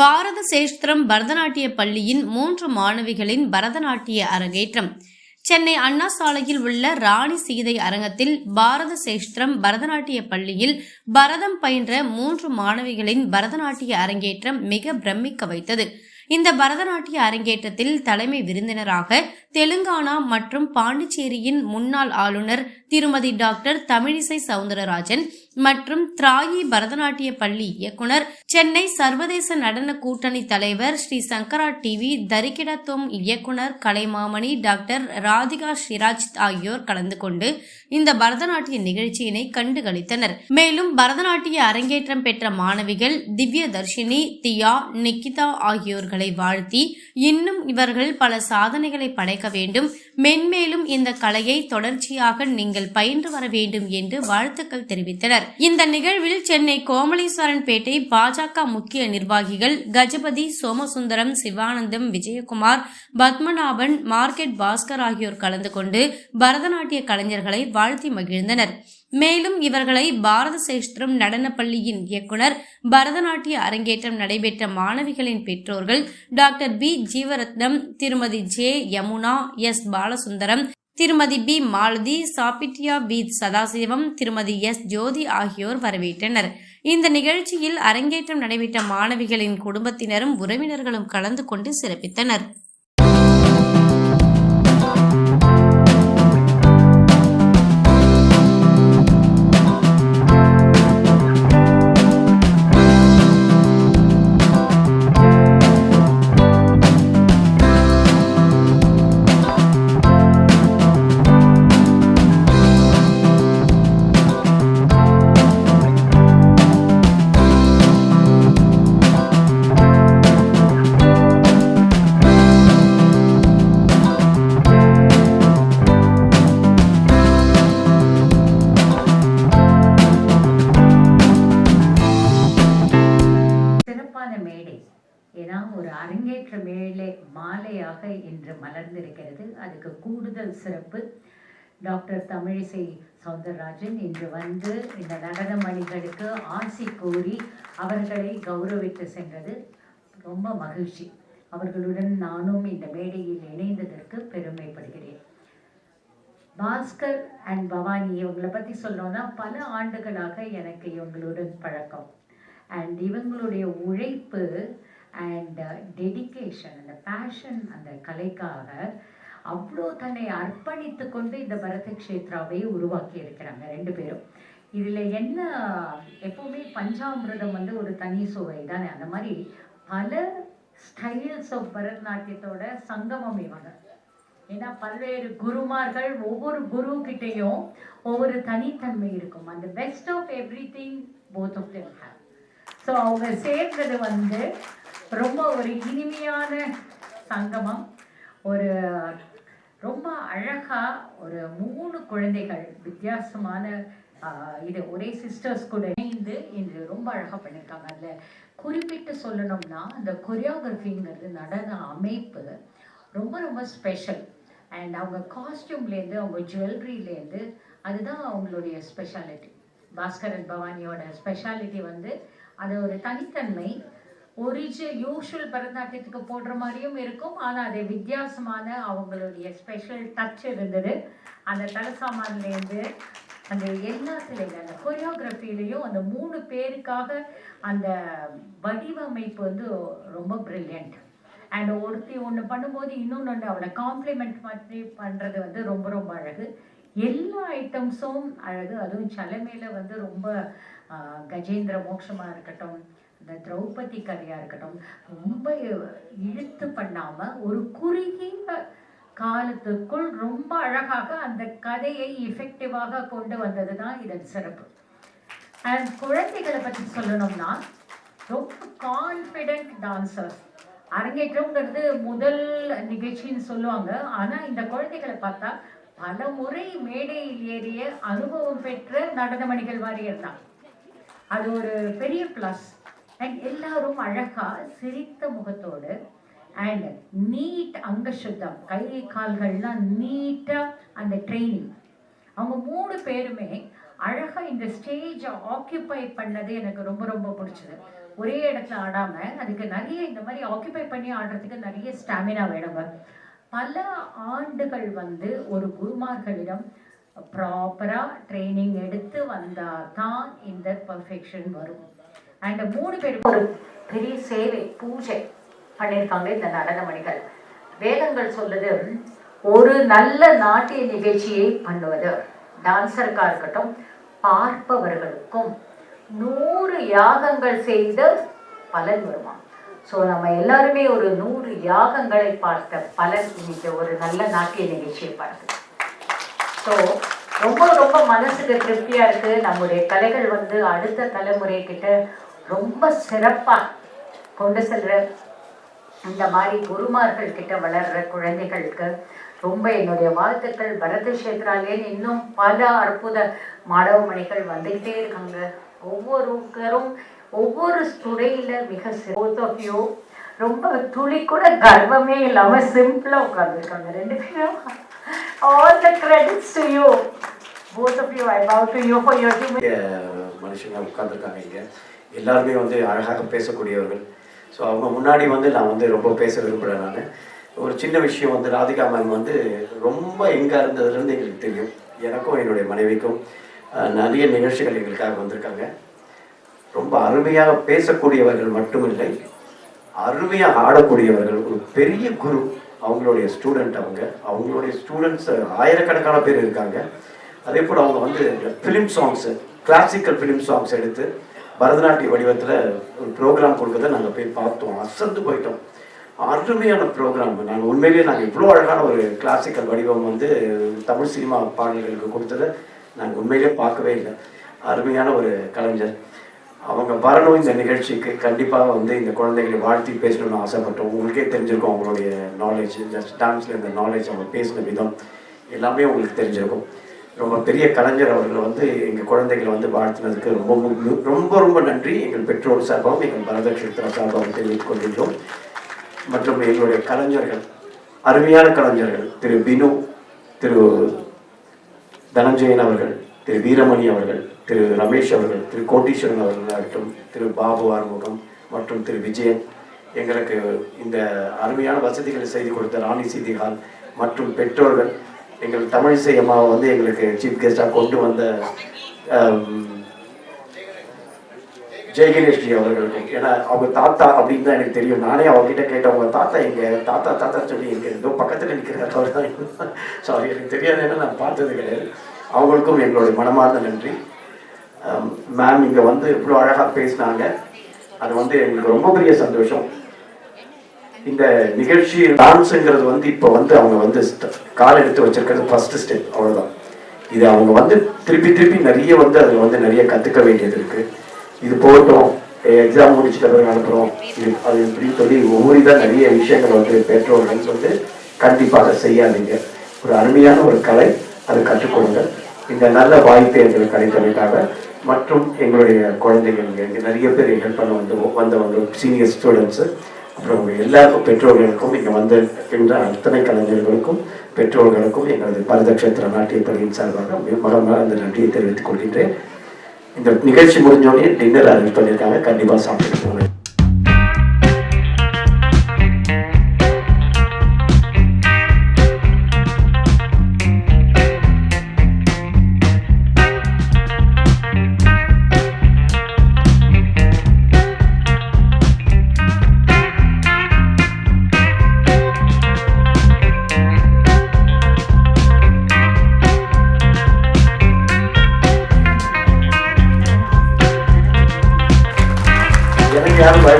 பாரத சேஷ்திரம் பரதநாட்டிய பள்ளியின் மூன்று மாணவிகளின் பரதநாட்டிய அரங்கேற்றம். சென்னை அண்ணா சாலையில் உள்ள ராணி சீதை அரங்கத்தில் பாரத சேஷ்திரம் பரதநாட்டிய பள்ளியில் பரதம் பயின்ற மூன்று மாணவிகளின் பரதநாட்டிய அரங்கேற்றம் மிக பிரமிக்க வைத்தது. இந்த பரதநாட்டிய அரங்கேற்றத்தில் தலைமை விருந்தினராக தெலுங்கானா மற்றும் பாண்டிச்சேரியின் முன்னாள் ஆளுநர் திருமதி டாக்டர் தமிழிசை சவுந்தரராஜன் மற்றும் திராயி பரதநாட்டிய பள்ளி இயக்குனர் சென்னை சர்வதேச நடன கூட்டணி தலைவர் ஸ்ரீ சங்கரா டிவி தரிக்கிடத்துவம் இயக்குனர் கலைமாமணி டாக்டர் ராதிகா ஸ்ரீராஜ் ஆகியோர் கலந்து கொண்டு இந்த பரதநாட்டிய நிகழ்ச்சியினை கண்டுகளித்தனர். மேலும் பரதநாட்டிய அரங்கேற்றம் பெற்ற மாணவிகள் திவ்ய தர்ஷினி தியா நிக்கிதா ஆகியோர்களை வாழ்த்தி இன்னும் இவர்கள் பல சாதனைகளை படைக்க வேண்டும். மென்மேலும் இந்த கலையை தொடர்ச்சியாக நீங்கள் பயின்று வர வேண்டும் என்று வாழ்த்துக்கள் தெரிவித்தனர். இந்த நிகழ்வில் சென்னை கோமலீஸ்வரன்பேட்டை பாஜக முக்கிய நிர்வாகிகள் கஜபதி சோமசுந்தரம் சிவானந்தம் விஜயகுமார் பத்மநாபன் மார்க்கெட் பாஸ்கர் ஆகியோர் கலந்து கொண்டு பரதநாட்டிய கலைஞர்களை வாழ்த்தி மகிழ்ந்தனர். மேலும் இவர்களை பாரத சேஸ்திரம் நடனப்பள்ளியின் இயக்குனர் பரதநாட்டிய அரங்கேற்றம் நடைபெற்ற மாணவிகளின் பெற்றோர்கள் டாக்டர் பி. ஜீவரத்னம் திருமதி ஜே. யமுனா எஸ். பாலசுந்தரம் திருமதி பி. மாலதி சாப்பிட்டியா பி. சதாசிவம் திருமதி எஸ். ஜோதி ஆகியோர் வரவேற்றனர். இந்த நிகழ்ச்சியில் அரங்கேற்றம் நடைபெற்ற மாணவிகளின் குடும்பத்தினரும் உறவினர்களும் கலந்து கொண்டு சிறப்பித்தனர். இன்று மலர்ந்திருக்கிறது. அதுக்கு கூடுதல் சிறப்பு டாக்டர் தமிழிசை சவுந்தரராஜன் இன்று வந்து இந்த நடன மணிகளுக்கு ஆசி கோரி அவர்களை கௌரவித்து சென்றது. ரொம்ப மகிழ்ச்சி. அவர்களுடன் நானும் இந்த மேடையில் இணைந்ததற்கு பெருமைப்படுகிறேன். பாஸ்கர் அண்ட் பவானி இவங்களை பற்றி சொல்லணும்னா பல ஆண்டுகளாக எனக்கு இவங்களுடன் பழக்கம். அண்ட் இவங்களுடைய உழைப்பு அண்ட் டெடிகேஷன் uh, அந்த பேஷன் அந்த கலைக்காக அவ்வளோ தன்னை அர்ப்பணித்து கொண்டு இந்த பரதக்ஷேத்ராவை உருவாக்கி இருக்கிறாங்க ரெண்டு பேரும். இதில் என்ன எப்போவுமே பஞ்சாமிரதம் வந்து ஒரு தனி சுவை தானே? அந்த மாதிரி பல ஸ்டைல்ஸ் ஆஃப் பரதநாட்டியத்தோட சங்கமம் இவங்க. ஏன்னா பல்வேறு குருமார்கள் ஒவ்வொரு குரு கிட்டேயும் ஒவ்வொரு தனித்தன்மை இருக்கும். அந்த best of everything both of them have so அவங்க சேர்ந்தது வந்து ரொம்ப ஒரு இனிமையான சங்கமம். ஒரு ரொம்ப அழகாக ஒரு மூணு குழந்தைகள் வித்தியாசமான இது ஒரே சிஸ்டர்ஸ் கூட இணைந்து இன்று ரொம்ப அழகாக பண்ணியிருக்காங்க. அதில் குறிப்பிட்டு சொல்லணும்னா அந்த கொரியோகிராஃபிங்கிறது நடன அமைப்பு ரொம்ப ரொம்ப ஸ்பெஷல் அண்ட் அவங்க காஸ்டியூம்லேருந்து அவங்க ஜுவல்லரியிலேருந்து அதுதான் அவங்களுடைய ஸ்பெஷாலிட்டி பாஸ்கரன் பவானியோட ஸ்பெஷாலிட்டி வந்து அது ஒரு தனித்தன்மை. ஒரிஜினல் யூஷுவல் பரதநாட்டியத்துக்கு போடுற மாதிரியும் இருக்கும். ஆனால் அது வித்தியாசமான அவங்களுடைய ஸ்பெஷல் டச் இருந்தது. அந்த தலசாமான்லேருந்து அந்த எல்லாத்துலேயும் அந்த கொரியோகிராஃபிலையும் அந்த மூணு பேருக்காக அந்த வடிவமைப்பு வந்து ரொம்ப பிரில்லியண்ட் அண்ட் ஒருத்தி ஒன்று பண்ணும்போது இன்னொன்று ஒன்று அவளை காம்ப்ளிமெண்ட் மாதிரி பண்ணுறது வந்து ரொம்ப ரொம்ப அழகு. எல்லா ஐட்டம்ஸும் அழகு. அதுவும் சலமையில் வந்து ரொம்ப கஜேந்திர மோட்சமாக இருக்கட்டும். இந்த திரௌபதி கதையாக இருக்கட்டும் ரொம்ப இழுத்து பண்ணாமல் ஒரு குறுகிய காலத்துக்குள் ரொம்ப அழகாக அந்த கதையை இஃபெக்டிவாக கொண்டு வந்தது தான் இதன் சிறப்பு. அண்ட் குழந்தைகளை பற்றி சொல்லணும்னா ரொம்ப கான்ஃபிடென்ட் டான்சர்ஸ் அரங்கேற்றம்ங்கிறது முதல் நிகழ்ச்சின்னு சொல்லுவாங்க. ஆனால் இந்த குழந்தைகளை பார்த்தா பல முறை மேடையில் ஏறிய அனுபவம் பெற்ற நடனமணிகள் மாதிரி தான். அது ஒரு பெரிய ப்ளஸ் அண்ட் எல்லாரும் அழகா சிரித்த முகத்தோடு அண்ட் நீட் அங்க சுத்தம் கை கால்கள்லாம் நீட்டா அந்த ட்ரைனிங் அவங்க மூணு பேருமே அழகா இந்த ஸ்டேஜை ஆக்கியபை பண்ணது எனக்கு ரொம்ப ரொம்ப பிடிச்சது. ஒரே இடத்துல ஆடாம அதுக்கு நிறைய இந்த மாதிரி ஆக்கியபை பண்ணி ஆடுறதுக்கு நிறைய ஸ்டாமினா வேணுங்க பல ஆண்டுகள் வந்து ஒரு குருமார்களிடம் ப்ராப்பரா ட்ரைனிங் எடுத்து வந்தால் தான் இந்த பர்ஃபெக்ஷன் வரும். அண்ட் மூணு பேரும் ஒரு பெரிய சேவை பூஜை பண்ணியிருக்காங்க இந்த நடன மணிகள் வேதங்கள் சொல்லுது ஒரு நல்ல நாட்டிய நிகழ்ச்சியை பண்ணுவது. டான்சருக்கா இருக்கட்டும் பார்ப்பவர்களுக்கும் நூறு யாகங்கள் செய்த பலன் வருமா? ஸோ நம்ம எல்லாருமே ஒரு நூறு யாகங்களை பார்த்த பலன் இன்னைக்கு ஒரு நல்ல நாட்டிய நிகழ்ச்சியை பார்த்து ஸோ ரொம்ப ரொம்ப மனசுக்கு திருப்தியா இருக்கு. நம்முடைய கலைகள் வந்து அடுத்த தலைமுறை கிட்ட ரொம்ப சிறப்பாக கொண்டு செல்கிற இந்த மாதிரி குருமார்கள் கிட்ட வளர்கிற குழந்தைகளுக்கு ரொம்ப என்னுடைய வாழ்த்துக்கள். பரத கஷேத்ராலேன்னு இன்னும் பல அற்புத மாணவமணிகள் வந்துக்கிட்டே வந்துகிட்டே இருக்காங்க. ஒவ்வொருத்தரும் ஒவ்வொரு துறையில் மிக both ஆஃப் you. ரொம்ப துளி கூட கர்வமே இல்லாமல் சிம்பிளாக உட்காந்துருக்காங்க ரெண்டு பேரும். All the credits to you both of you I bow to you for your மனுஷங்க உட்காந்துருக்காங்க இங்கே. எல்லாருமே வந்து அழகாக பேசக்கூடியவர்கள். ஸோ அவங்க முன்னாடி வந்து நான் வந்து ரொம்ப பேச விரும்புகிறேன் நான். ஒரு சின்ன விஷயம் வந்து ராதிகா மேம் வந்து ரொம்ப எங்கே இருந்ததுலேருந்து எங்களுக்கு தெரியும். எனக்கும் என்னுடைய மனைவிக்கும் நிறைய நிகழ்ச்சிகள் எங்களுக்காக வந்திருக்காங்க. ரொம்ப அருமையாக பேசக்கூடியவர்கள் மட்டுமில்லை அருமையாக ஆடக்கூடியவர்கள் ஒரு பெரிய குரு அவங்களுடைய ஸ்டூடெண்ட் அவங்க. அவங்களுடைய ஸ்டூடெண்ட்ஸ் ஆயிரக்கணக்கான பேர் இருக்காங்க. அதே போல் அவங்க வந்து film songs classical film songs எடுத்து பரதநாட்டிய வடிவத்தில் ஒரு ப்ரோக்ராம் கொடுக்கறத நாங்கள் போய் பார்த்தோம். அசந்து போயிட்டோம். அருமையான ப்ரோக்ராம் நாங்கள் உண்மையிலேயே நாங்கள் இவ்வளோ அழகான ஒரு கிளாசிக்கல் வடிவம் வந்து தமிழ் சினிமா பாடல்களுக்கு கொடுத்ததை நாங்கள் உண்மையிலேயே பார்க்கவே இல்லை. அருமையான ஒரு கலைஞர். அவங்க வரணும் இந்த நிகழ்ச்சிக்கு. கண்டிப்பாக வந்து இந்த குழந்தைகளை வாழ்த்தி பேசணும்னு ஆசைப்பட்டோம். உங்களுக்கே தெரிஞ்சிருக்கும் அவங்களுடைய நாலேஜ் ஜஸ்ட் டான்ஸில் இந்த நாலேஜ் அவங்க பேசின விதம் எல்லாமே உங்களுக்கு தெரிஞ்சிருக்கும். ரொம்ப பெரிய கலைஞர் அவர்கள் வந்து எங்கள் குழந்தைகளை வந்து வாழ்த்தினதுக்கு ரொம்ப ரொம்ப ரொம்ப நன்றி. எங்கள் பெற்றோர் சார்பாகவும் எங்கள் பரத சார்பாகவும் தெரிவித்துக் மற்றும் எங்களுடைய கலைஞர்கள் அருமையான கலைஞர்கள் திரு பினு திரு தனஞ்சயன் அவர்கள் திரு வீரமணி அவர்கள் திரு ரமேஷ் அவர்கள் திரு கோட்டீஸ்வரன் அவர்கள் ஆகட்டும் திரு பாபு ஆறுமுகம் மற்றும் திரு விஜயன் எங்களுக்கு இந்த அருமையான வசதிகளை செய்து கொடுத்த ராணி சீதிகால் மற்றும் பெற்றோர்கள் எங்கள் தமிழிசை அம்மாவை வந்து எங்களுக்கு சீஃப் கெஸ்டாக கொண்டு வந்த ஆம், ஜெயகணேஷ்ஜி அவர்களுக்கும் ஏன்னா அவங்க தாத்தா அப்படின்னு தான் எனக்கு தெரியும். நானே அவங்ககிட்ட கேட்டேன் அவங்க தாத்தா எங்க? தாத்தா தாத்தா சொல்லி எங்கள் ஏதோ பக்கத்தில் நிற்கிறார் அவர் தான். சாரி எனக்கு தெரியாது ஏன்னா நான் பார்த்தது கிடையாது. அவங்களுக்கும் எங்களுடைய மனமார்ந்த நன்றி. மேம் இங்கே வந்து இவ்வளோ அழகாக பேசினாங்க. அது வந்து எங்களுக்கு ரொம்ப பெரிய சந்தோஷம். இந்த நிகழ்ச்சி டான்ஸுங்கிறது வந்து இப்போ வந்து அவங்க வந்து கால் எடுத்து வச்சிருக்கிறது ஃபர்ஸ்ட் ஸ்டெப் அவ்வளோதான் இது அவங்க வந்து திருப்பி திருப்பி நிறைய வந்து அதில் வந்து நிறைய கற்றுக்க வேண்டியது இருக்கு. இது போகட்டும் எக்ஸாம் முடிச்சிட்ட பிறகு அனுப்புகிறோம் இது அது இப்படின்னு சொல்லி ஒவ்வொரு இதாக நிறைய விஷயங்கள் வந்து பெற்றோர்கள் வந்து கண்டிப்பாக செய்யாதீங்க. ஒரு அருமையான ஒரு கலை அதை கற்றுக்கொடுங்க இந்த நல்ல வாய்ப்பை எங்களுக்கு கிடைத்தமைக்காக மற்றும் எங்களுடைய குழந்தைகள் நிறைய பேர் ஹெல்ப் பண்ண வந்து வந்தவங்க சீனியர் ஸ்டூடெண்ட்ஸு அப்புறம் எல்லா எல்லாருக்கும் பெற்றோர்களுக்கும் இங்கே வந்திருக்கின்ற அத்தனை கலைஞர்களுக்கும் பெற்றோர்களுக்கும் எங்களது பரதக்ஷேத்திர நாட்டிய பள்ளியின் சார்பாக மிக அந்த நன்றியை தெரிவித்துக் கொள்கின்றேன். இந்த நிகழ்ச்சி முடிஞ்சோடனே டின்னர் அரேஞ்ச் பண்ணியிருக்காங்க கண்டிப்பாக சாப்பிட்டு போங்க. எனக்கு யாரும்